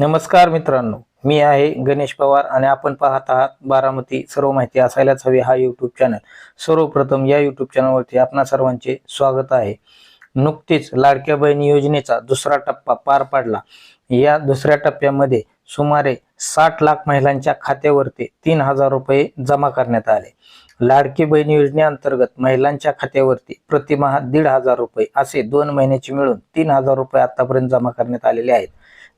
नमस्कार मित्रांनो मी आहे गणेश पवार आणि आपण पाहत आहात बारामती सर्व माहिती असायलाच हवी हा यूट्यूब चॅनल सर्वप्रथम या यूट्यूब चॅनलवरती आपणा सर्वांचे स्वागत आहे. नुकतीच लाडक्या बहीण योजनेचा दुसरा टप्पा पार पडला. या दुसऱ्या टप्प्यामध्ये सुमारे साठ लाख महिलांच्या खात्यावरती तीन हजार रुपये जमा करण्यात आले. लाडकी बहीण योजनेअंतर्गत महिलांच्या खात्यावरती प्रतिमाह दीड हजार रुपये असे दोन महिन्याचे मिळून तीन हजार रुपये आतापर्यंत जमा करण्यात आलेले आहेत.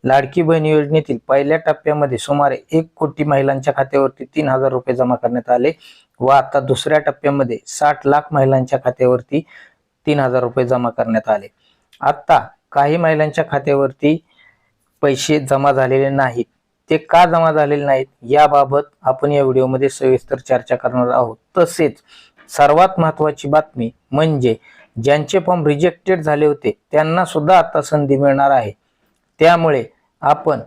लाडकी बहीण योजनेतील पहिल्या टप्प्यामध्ये सुमारे एक कोटी महिलांच्या खात्यावरती तीन हजार रुपये जमा करण्यात आले व आता दुसऱ्या टप्प्यामध्ये साठ लाख महिलांच्या खात्यावरती तीन हजार रुपये जमा करण्यात आले. आता काही महिलांच्या खात्यावरती पैसे जमा झालेले नाहीत. ते का जमा झालेले नाहीत याबाबत आपण या व्हिडिओमध्ये सविस्तर चर्चा करणार आहोत. तसेच सर्वात महत्वाची बातमी म्हणजे ज्यांचे फॉर्म रिजेक्टेड झाले होते त्यांना सुद्धा आता संधी मिळणार आहे. त्यामुळे आपण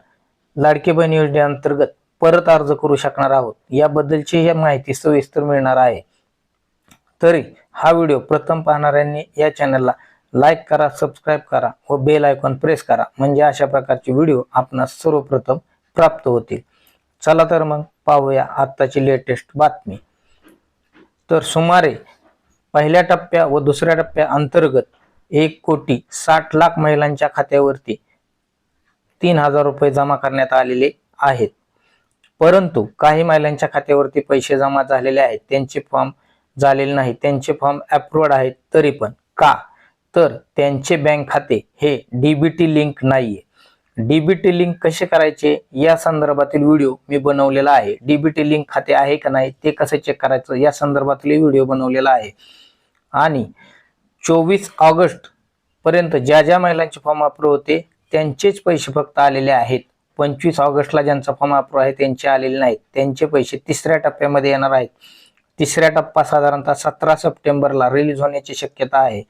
लाडकी बहीण योजनेअंतर्गत परत अर्ज करू शकणार आहोत. याबद्दलची ही माहिती सविस्तर मिळणार आहे. तरी हा व्हिडिओ प्रथम पाहणाऱ्यांनी या चॅनलला लाईक करा सबस्क्राईब करा व बेल आयकॉन प्रेस करा. म्हणजे अशा प्रकारचे व्हिडिओ आपणास सर्वप्रथम प्राप्त होतील. चला तर मग पाहूया आत्ताची लेटेस्ट बातमी. तर सुमारे पहिल्या टप्प्या व दुसऱ्या टप्प्या अंतर्गत एक कोटी साठ लाख महिलांच्या खात्यावरती तीन हजार रुपये जमा करण्यात आलेले आहेत. परंतु काही महिलांच्या खात्यावरती पैसे जमा झालेले आहेत. त्यांचे फॉर्म झालेले नाही. त्यांचे फॉर्म अप्रुव्ड आहेत तरी पण. का? तर त्यांचे बँक खाते हे डीबीटी लिंक नाहीये. डीबीटी लिंक कसे करायचे? या संदर्भातील व्हिडिओ मी बनवलेला आहे. डीबीटी लिंक खाते आहे का नाही ते कसं चेक करायचं? या संदर्भातील व्हिडिओ बनवलेला आहे. आणि चोवीस ऑगस्ट पर्यंत ज्या ज्या महिलांचे फॉर्म अप्रूव्ह होते त्यांचेच पैसे फक्त आलेले आहेत. पंचवीस ऑगस्टला ज्यांचा फॉर्म अप्रूव्ह आहे त्यांचे आलेले नाहीत. त्यांचे पैसे तिसऱ्या टप्प्यामध्ये येणार आहेत. तिसऱ्या टप्पा साधारणतः सतरा सप्टेंबरला रिलीज होण्याची शक्यता आहे.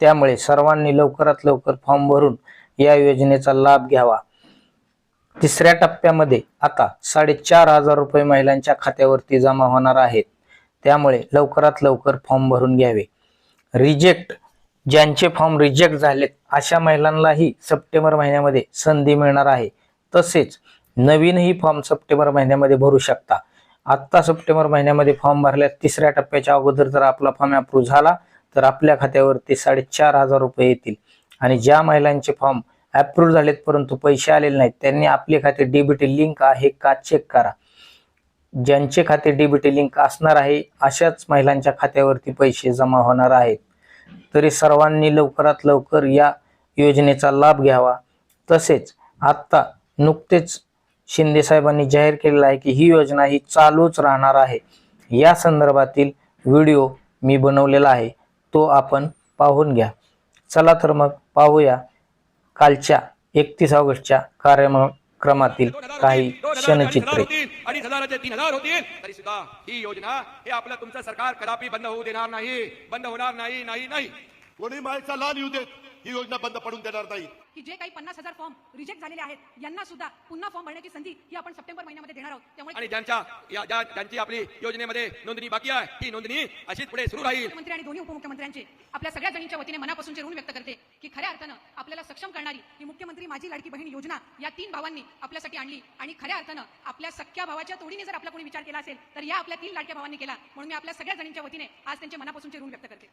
त्यामुळे सर्वांनी लवकरात लवकर फॉर्म भरून या योजनेचा लाभ घ्यावा. तिसऱ्या टप्प्यामध्ये आता साडेचार हजार रुपये महिलांच्या खात्यावरती जमा होणार आहेत. त्यामुळे लवकरात लवकर फॉर्म भरून घ्यावे. रिजेक्ट ज्यांचे फॉर्म रिजेक्ट झालेत अशा महिलांनाही सप्टेंबर महिन्यामध्ये संधी मिळणार आहे. तसेच नवीनही फॉर्म सप्टेंबर महिन्यामध्ये भरू शकता. आत्ता सप्टेंबर महिन्यामध्ये फॉर्म भरल्यास तिसऱ्या टप्प्याच्या अगोदर जर आपला फॉर्म अप्रूव्ह झाला तर आपल्या खात्यावरती साडेचार हजार रुपये येतील. आणि ज्या महिलांचे फॉर्म अप्रूव्ह झालेत परंतु पैसे आलेले नाहीत त्यांनी आपले खाते डीबीटी लिंक आहे का चेक करा. ज्यांचे खाते डीबीटी लिंक असणार आहे अशाच महिलांच्या खात्यावरती पैसे जमा होणार आहेत. तरी सर्वांनी लवकरात लवकर या योजनेचा लाभ घ्यावा. तसेच आत्ता नुकतेच शिंदे साहेबांनी जाहीर केलेलं आहे की ही योजना ही चालूच राहणार आहे. या संदर्भातील व्हिडिओ मी बनवलेला आहे. तो आपण पाहून घ्या. चला तर मग पाहूया कालच्या एकतीस ऑगस्टच्या कार्यक्रमातील काही क्षणचित्रे. हजाराचे तीन हजार होतील. तरी सुद्धा ही योजना हे आपलं तुमचं सरकार कदापि बंद होऊ देणार नाही बंद होणार नाही नाही नाही. कोणी मायचा लाल येऊ देत ही योजना बंद पडून देणार नाही. की जे काही पन्नास हजार फॉर्म रिजेक्ट झालेले आहेत यांना सुद्धा पुन्हा फॉर्म भरण्याची संधी ही आपण सप्टेंबर महिन्यामध्ये देणार आहोत. त्यामुळे आणि ज्यांच्या या ज्या ज्यांची आपली योजनेमध्ये नोंदणी बाकी आहे ही नोंदणी अशीच पुढे सुरू राहील. मुख्यमंत्री आणि दोन्ही उपमुख्यमंत्र्यांचे आपल्या सगळ्या जणींच्या वतीने मनापासूनचे ऋण व्यक्त करते की खऱ्या अर्थानं आपल्याला सक्षम करणारी ही मुख्यमंत्री माझी लाडकी बहीण योजना या तीन भावांनी आपल्यासाठी आणली. आणि खऱ्या अर्थानं आपल्या सख्या भावाच्या तोडीने जर आपला कोणी विचार केला असेल तर या आपल्या तीन लाडक्या भावांनी केला. म्हणून मी आपल्या सगळ्या जणींच्या वतीने आज त्यांच्या मनापासूनचे ऋण व्यक्त करते.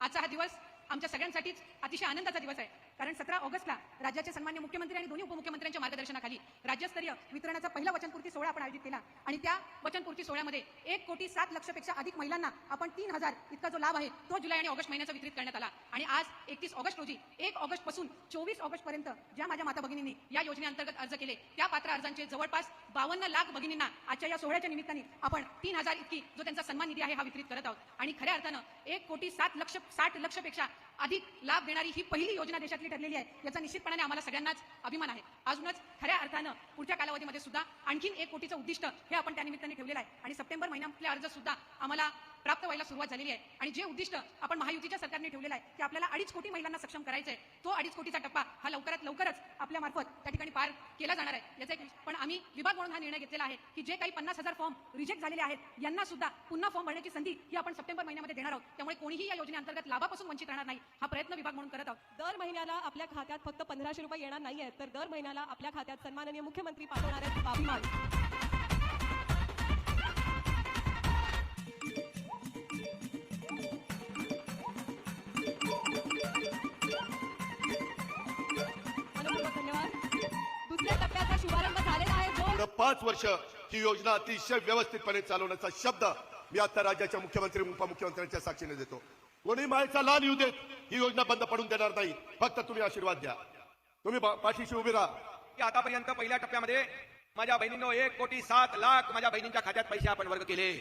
आजचा हा दिवस आमच्या सगळ्यांसाठीच अतिशय आनंदाचा दिवस आहे. कारण सतरा ऑगस्टला राज्याचे सन्मान्य मुख्यमंत्री आणि दोन्ही उपमुख्यमंत्र्यांच्या मार्गदर्शनाखाली राज्यस्तरीय वितरणाचा पहिला वचनपूर्ती सोहळा आपण आयोजित केला. आणि त्या वचनपूर्ती सोहळ्यामध्ये एक कोटी सात लक्षपेक्षा अधिक महिलांना आपण तीन हजार इतका जो लाभ आहे तो जुलै आणि ऑगस्ट महिन्याचा वितरित करण्यात आला. आणि आज एकतीस ऑगस्ट रोजी एक ऑगस्टपासून चोवीस ऑगस्ट पर्यंत ज्या माझ्या माता भगिनींनी या योजनेअंतर्गत अर्ज केले त्या पात्र अर्जांचे जवळपास बावन्न लाख भगिनींना आजच्या या सोहळ्याच्या निमित्ताने आपण तीन हजार इतकी जो त्यांचा सन्मान निधी आहे हा वितरित करत आहोत. आणि खऱ्या अर्थानं एक कोटी सात लक्ष साठ लक्षपेक्षा अधिक लाभ देणारी ही पहिली योजना देशातली ठरलेली आहे. याचा निश्चितपणाने आम्हाला सगळ्यांनाच अभिमान आहे. अजूनच खऱ्या अर्थानं पुढच्या कालावधीमध्ये सुद्धा आणखीन एक कोटीचं उद्दिष्ट हे आपण त्या निमित्ताने ठेवलेलं आहे. आणि सप्टेंबर महिन्यातले अर्ज सुद्धा आम्हाला प्राप्त व्हायला सुरुवात झालेली आहे. आणि जे उद्दिष्ट आपण महायुतीच्या सरकारने ठेवलेलं आहे की आपल्याला अडीच कोटी महिलांना सक्षम करायचं आहे तो अडीच कोटीचा टप्पा हा लवकरात लवकरच आपल्या मार्फत त्या ठिकाणी पार केला जाणार आहे. याचा एक पण आम्ही विभाग म्हणून हा निर्णय घेतलेला आहे की जे काही पन्नास हजार फॉर्म रिजेक्ट झालेले आहेत यांना सुद्धा पुन्हा फॉर्म भरण्याची संधी ही आपण सप्टेंबर महिन्यामध्ये देणार आहोत. त्यामुळे कोणीही या योजनेअंतर्गत लाभापासून वंचित राहणार नाही. हा प्रयत्न विभाग म्हणून करत आहोत. दर महिन्याला आपल्या खात्यात फक्त पंधराशे रुपये येणार नाहीये. तर दर महिन्याला आपल्या खात्यात सन्माननीय मुख्यमंत्री पाठवणार आहेत अभिमान दुसऱ्या टप्प्याचा शुभारंभ झालेला आहे. पाच वर्ष ही योजना अतिशय व्यवस्थितपणे चालवण्याचा शब्द मी आता राज्याच्या मुख्यमंत्री उपमुख्यमंत्र्यांच्या साक्षीने देतो. कोणी मायचा लाल येऊ देत ही योजना बंद पडून देणार नाही. फक्त तुम्ही आशीर्वाद द्या. तुम्ही पाठीशी उभे राहा. की आतापर्यंत पहिल्या टप्प्यामध्ये माझ्या बहिणींनो एक कोटी सात लाख माझ्या बहिणींच्या खात्यात पैसे आपण वर्ग केले.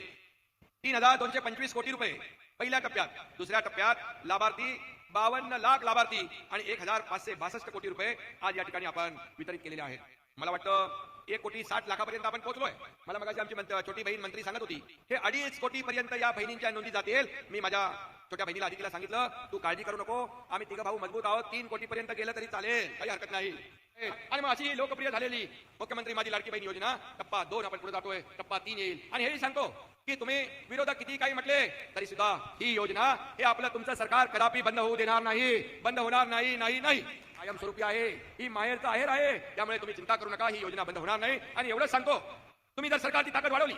तीन हजार दोनशे पंचवीस कोटी रुपये पहिल्या टप्प्यात. दुसऱ्या टप्प्यात लाभार्थी बावन्न लाख लाभार्थी आणि एक हजार पाचशे बासष्ट कोटी रुपये आज या ठिकाणी आपण वितरित केलेले आहेत. मला वाटतं एक कोटी साठ लाखापर्यंत आपण पोहोचलोय. मला मगाशी आमची छोटी बहीण मंत्री सांगत होती हे अडीच कोटी पर्यंत या बहिणींच्या नोंदी जातील. मी माझ्या छोट्या बहिणीला आदितीला सांगितलं तू काळजी करू नको आम्ही तिघं भाऊ मजबूत आहोत तीन कोटी पर्यंत गेलं तरी चालेल काही हरकत नाही. आणि मग अशी लोकप्रिय झालेली मुख्यमंत्री माझी लाडकी बहीण योजना टप्पा दोन आपण पुढे जातोय टप्पा तीन येईल. आणि हे सांगतो की तुम्ही विरोधक किती काही म्हटले तरी सुद्धा ही योजना हे आपलं तुमचं सरकार कदापि बंद होऊ देणार नाही. बंद होणार नाही नाही नाही. कायमस्वरूपी आहे. ही माहेरचं आहेर आहे. त्यामुळे तुम्ही चिंता करू नका. ही योजना बंद होणार नाही. आणि एवढंच सांगतो तुम्ही जर सरकारची ताकद वाढवली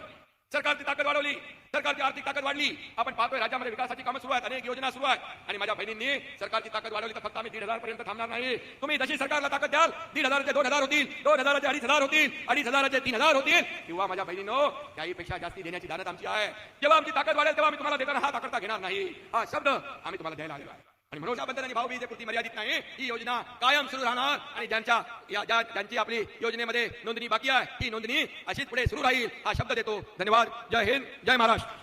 सरकारची ताकद वाढवली सरकारची आर्थिक ताकद वाढली आपण पाहतोय राज्यामध्ये विकासाची कामं सुरू आहेत अनेक योजना सुरू आहेत आणि माझ्या बहिणींनी सरकारची ताकद वाढवली तर फक्त आम्ही दीड हजार पर्यंत थांबणार नाही. तुम्ही जशी सरकारला ताकद द्याल दीड हजाराचे दोन हजार होतील दोन हजाराचे अडीच हजार होतील अडीच हजाराचे तीन हजार होतील. किंवा माझ्या बहिणीनो त्याहीपेक्षा जास्ती देण्याची दानत आमची आहे. जेव्हा आमची ताकद वाढेल तेव्हा आम्ही तुम्हाला देताना हा ताकदता घेणार नाही. हा शब्द आम्ही तुम्हाला द्यायला आलेलो आहे. आणि म्हणून याबद्दल आणि भाऊबीजे पुरती मर्यादित नाही. ही योजना कायम सुरू राहणार आणि ज्यांच्या या- ज्यांची आपली योजनेमध्ये नोंदणी बाकी आहे ही नोंदणी अशीच पुढे सुरू राहील हा शब्द देतो. धन्यवाद. जय हिंद. जय महाराष्ट्र.